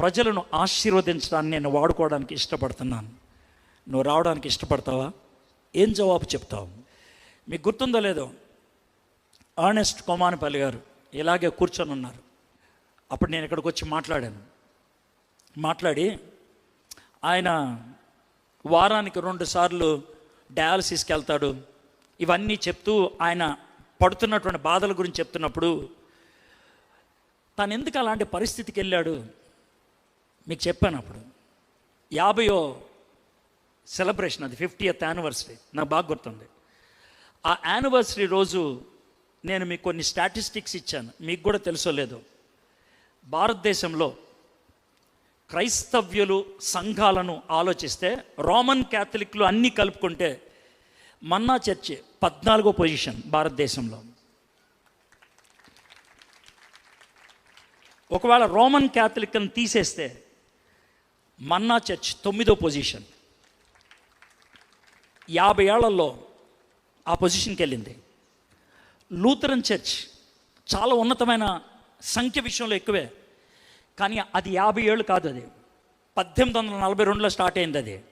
ప్రజలను ఆశీర్వదించడాన్ని నేను వాడుకోవడానికి ఇష్టపడుతున్నాను. నువ్వు రావడానికి ఇష్టపడతావా? ఏం జవాబు చెప్తావు? మీకు గుర్తుందో లేదో? ఆనెస్ట్ కొమానపల్లి గారు ఇలాగే కూర్చొని ఉన్నారు. అప్పుడు నేను ఇక్కడికి వచ్చి మాట్లాడాను. మాట్లాడి ఆయన వారానికి రెండు సార్లు డయాలసిస్కి వెళ్తాడు. ఇవన్నీ చెప్తూ ఆయన పడుతున్నటువంటి బాధల గురించి చెప్తున్నప్పుడు తను ఎందుకు అలాంటి పరిస్థితికి వెళ్ళాడు? మీకు చెప్పాను అప్పుడు. యాభయో సెలబ్రేషన్ అది ఫిఫ్టీయత్ యానివర్సరీ నాకు బాగా గుర్తుంది. ఆ యానివర్సరీ రోజు నేను మీకు కొన్ని స్టాటిస్టిక్స్ ఇచ్చాను. మీకు కూడా తెలుసో లేదో. భారతదేశంలో క్రైస్తవ్యులు సంఘాలను ఆలోచిస్తే రోమన్ క్యాథలిక్లు అన్నీ కలుపుకుంటే మన్నా చర్చి పద్నాలుగో పొజిషన్ భారతదేశంలో. ఒకవేళ రోమన్ క్యాథలిక్ని తీసేస్తే మన్నా చర్చ్ తొమ్మిదో పొజిషన్. యాభై ఏళ్ళలో ఆ పొజిషన్కి వెళ్ళింది. లూథరన్ చర్చ్ చాలా ఉన్నతమైన సంఖ్య విషయంలో ఎక్కువే. కానీ అది యాభై ఏళ్ళు కాదు అది. పద్దెనిమిది వందల నలభై రెండులో స్టార్ట్ అయింది అది.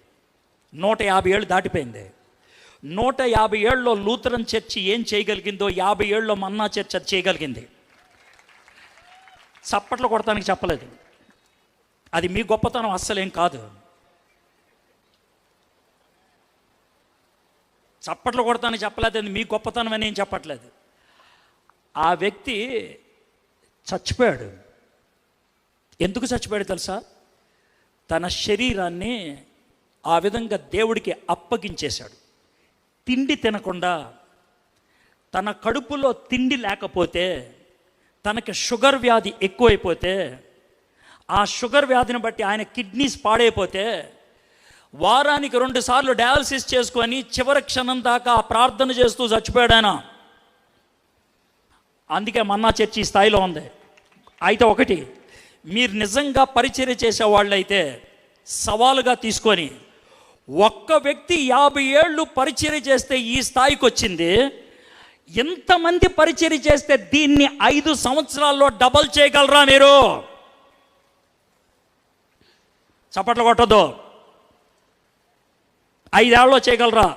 నూట యాభై ఏళ్ళు దాటిపోయింది. నూట యాభై ఏళ్ళలో లూథరన్ చర్చి ఏం చేయగలిగిందో యాభై ఏళ్ళలో మన్నా చర్చ్ అది చేయగలిగింది. చప్పట్లు కొడతానికి చెప్పలేదు. అది మీ గొప్పతనం అస్సలేం కాదు. చప్పట్లు కొడతానని చెప్పలేదు మీ గొప్పతనం అని ఏం చెప్పట్లేదు. ఆ వ్యక్తి చచ్చిపోయాడు. ఎందుకు చచ్చిపోయాడు తెలుసా? తన శరీరాన్ని ఆ విధంగా దేవుడికి అప్పగించేశాడు. తిండి తినకుండా తన కడుపులో తిండి లేకపోతే తనకి షుగర్ వ్యాధి ఎక్కువైపోతే ఆ షుగర్ వ్యాధిని బట్టి ఆయన కిడ్నీస్ పాడైపోతే వారానికి రెండు సార్లు డయాలసిస్ చేసుకొని చివరి క్షణం దాకా ప్రార్థన చేస్తూ చచ్చిపోయాడు ఆయన. అందుకే మన్నా చర్చి ఈ స్థాయిలో ఉంది. అయితే ఒకటి మీరు నిజంగా పరిచర్య చేసేవాళ్ళైతే సవాలుగా తీసుకొని ఒక్క వ్యక్తి యాభై ఏళ్ళు పరిచర్య చేస్తే ఈ స్థాయికి వచ్చింది. ఎంతమంది పరిచర్య చేస్తే దీన్ని ఐదు సంవత్సరాల్లో డబల్ చేయగలరా మీరు? చప్పట్లు కొట్టద్దు. ఐదేళ్ళలో చేయగలరా?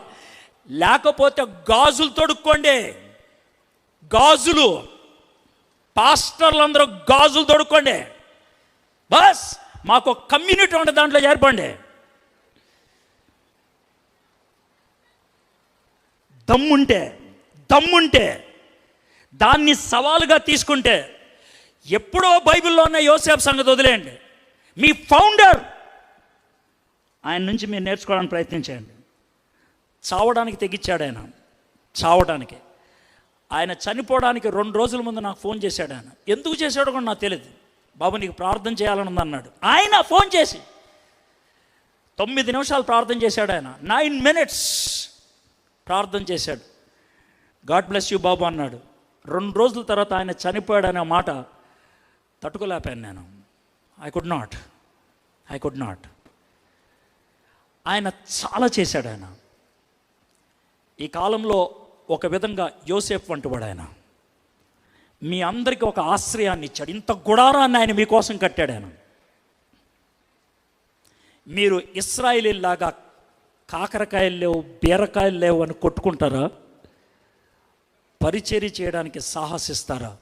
లేకపోతే గాజులు తొడుక్కోండి. గాజులు. పాస్టర్లు అందరూ గాజులు తొడుక్కోండి. బస్ మాకు కమ్యూనిటీ ఉండే దాంట్లో చేర్పండి దమ్ముంటే దమ్ముంటే దాన్ని సవాలుగా తీసుకుంటే ఎప్పుడో బైబిల్లో ఉన్న యోసేపు సంగతి వదిలేయండి. మీ ఫౌండర్ ఆయన నుంచి మీరు నేర్చుకోవడానికి ప్రయత్నించండి చావడానికి తెగించాడు ఆయన. చావడానికి. ఆయన చనిపోవడానికి రెండు రోజుల ముందు నాకు ఫోన్ చేశాడు ఆయన. ఎందుకు చేశాడో కూడా నాకు తెలియదు బాబు నీకు ప్రార్థన చేయాలని ఉంది అన్నాడు ఆయన ఫోన్ చేసి తొమ్మిది నిమిషాలు ప్రార్థన చేశాడు ఆయన. నైన్ మినిట్స్ ప్రార్థన చేశాడు. గాడ్ బ్లెస్ యూ బాబు అన్నాడు. రెండు రోజుల తర్వాత ఆయన చనిపోయాడు అనే మాట తట్టుకోలేపాను నేను. I could not I could not ఆయన చాలా చేశాడు ఆయన. ఈ కాలంలో ఒక విధంగా యోసేఫ్ వంటివాడు ఆయన. మీ అందరికీ ఒక ఆశ్రయాన్ని ఇచ్చాడు. ఇంత గుడారాన్ని ఆయన మీకోసం కట్టాడు ఆయన. మీరు ఇస్రాయిలీలాగా కాకరకాయలు లేవు బీరకాయలు లేవు అని కొట్టుకుంటారా? పరిచర్య చేయడానికి సాహసిస్తారా?